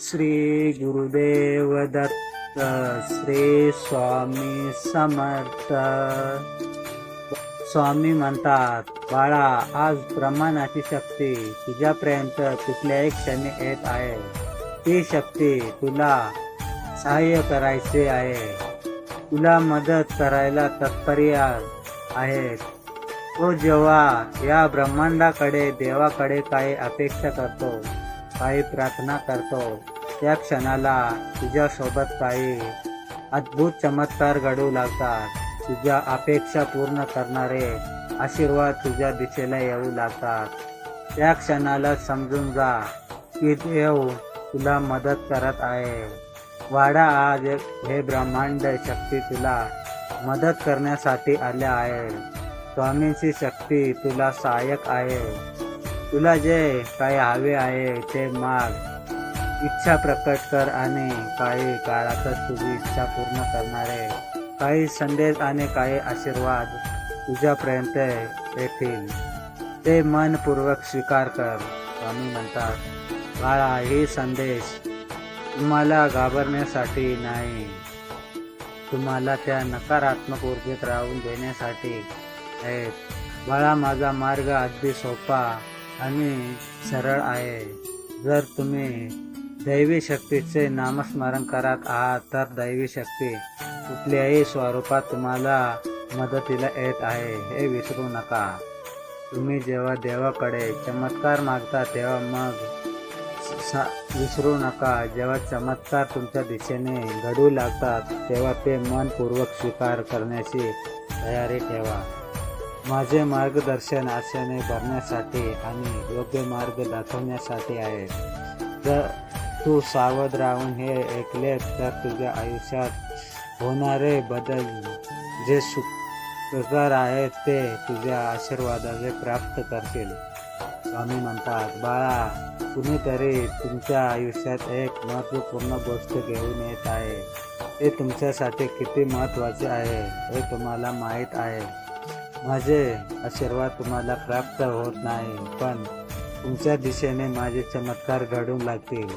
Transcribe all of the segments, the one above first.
श्री गुरुदेव दत्त श्री स्वामी समर्थ. स्वामी म्हणतात बाळा आज ब्रह्मांडाची शक्ती तुझ्यापर्यंत कुठल्याही क्षणी येत आहे. ती शक्ती तुला सहाय्य करायचे आहे. तुला मदत करायला तत्पर्य आहे. तो जेव्हा या ब्रह्मांडाकडे देवाकडे काही अपेक्षा करतो काही प्रार्थना करतो. त्या क्षणाला तुझ्यासोबत काही अद्भुत चमत्कार घडू लागतात. तुझ्या अपेक्षा पूर्ण करणारे आशीर्वाद तुझ्या दिशेला येऊ लागतात. त्या क्षणाला समजून जा की देव तुला मदत करत आहे. वाडा आज हे ब्रह्मांड शक्ती तुला मदत करण्यासाठी आल्या आहे स्वामींची शक्ती तुला सहाय्यक आहे. तुला जे काही हवे आहे ते माग. इच्छा प्रकट कर आणि काही काळातच तुझी इच्छा पूर्ण करणारे काही संदेश आणि काही आशीर्वाद तुझ्यापर्यंत येतील. ते मनपूर्वक स्वीकार कर स्वामी म्हणतात. बाळा हे संदेश तुम्हाला घाबरण्यासाठी नाही. तुम्हाला त्या नकारात्मक ऊर्जेत राहून देण्यासाठी आहेत. बाळा माझा मार्ग अगदी सोपा आणि सरळ आहे. जर तुम्ही दैवी शक्तीचे नामस्मरण करत आहात तर दैवी शक्ती कुठल्याही स्वरूपात तुम्हाला मदतीला येत आहे. हे विसरू नका. तुम्ही जेव्हा देवाकडे चमत्कार मागता तेव्हा मग सा विसरू नका. जेव्हा चमत्कार तुमच्या दिशेने घडू लागतात तेव्हा ते मनपूर्वक स्वीकार करण्याची तयारी ठेवा. माझे मार्गदर्शन आशेने भरण्यासाठी आणि योग्य मार्ग दाखवण्यासाठी आहे. जर तू सावध राहून हे ऐकले तर तुझ्या आयुष्यात होणारे बदल जे सुखकर आहेत ते तुझ्या आशीर्वादाने प्राप्त करतील. स्वामी म्हणतात बाळा कुणीतरी तुमच्या आयुष्यात एक महत्त्वपूर्ण गोष्ट घेऊन येत आहे. ते तुमच्यासाठी किती महत्त्वाचे आहे हे तुम्हाला माहीत आहे. माझे आशीर्वाद तुम्हाला प्राप्त होत नाही पण तुमच्या दिशेने माझे चमत्कार घडून लागतील.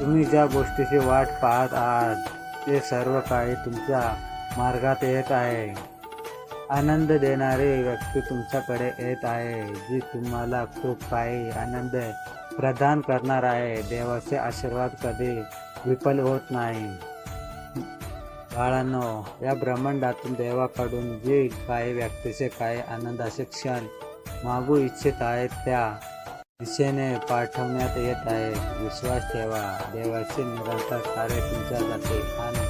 तुम्ही ज्या गोष्टीची वाट पाहत आहात ते सर्व काही तुमच्या मार्गात येत आहे. आनंद देणारी व्यक्ती तुमच्याकडे येत आहे जी तुम्हाला खूप काही आनंद प्रदान करणार आहे. देवाचे आशीर्वाद कधी विफल होत नाही. बाळांनो या ब्रह्मांडातून देवाकडून जे काही व्यक्तीचे काही आनंदाचे क्षण मागू इच्छित आहेत त्या दिशेने पाठवण्यात येत आहे. विश्वास ठेवा. देवाचे निरंतर कार्य तुमच्या जाते आणि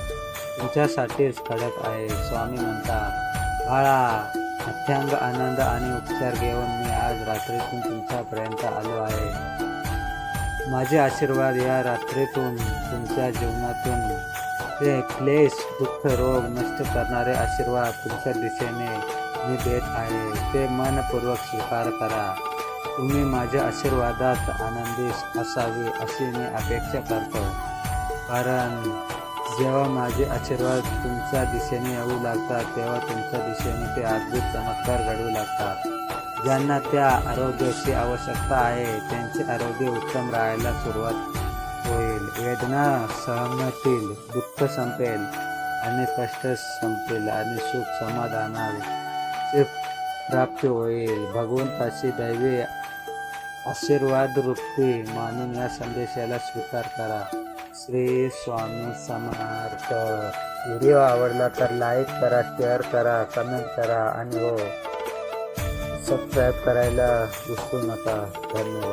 तुमच्यासाठीच घडत आहे. स्वामी म्हणता बाळा अत्यंग आनंद आणि उपचार घेऊन मी आज रात्रीतून तुमच्यापर्यंत आलो आहे. माझे आशीर्वाद या रात्रीतून तुमच्या जीवनातून क्लेश दुःख रोग नष्ट करणारे आशीर्वाद तुमच्या दिशेने मी देत आहे. ते मनपूर्वक स्वीकार करा. तुम्ही माझ्या आशीर्वादात आनंदी असावी अशी मी अपेक्षा करतो. कारण जेव्हा माझे आशीर्वाद तुमच्या दिशेने येऊ लागतात तेव्हा तुमच्या दिशेने ते अद्भुत चमत्कार घडू लागतात. ज्यांना त्या आरोग्याची आवश्यकता आहे त्यांचे आरोग्य उत्तम राहायला सुरुवात होईल वेदना सहमतील दुःख संपेल आणि कष्ट संपेल आणि सुख समाधानाचे प्राप्त होईल. भगवंताची दैवी आशीर्वाद रूपी मानून या संदेशाला स्वीकार करा. श्री स्वामी समर्थ. व्हिडिओ आवडला तर लाईक करा शेअर करा कमेंट करा आणि हो सबस्क्राईब करायला विसरू नका. धन्यवाद.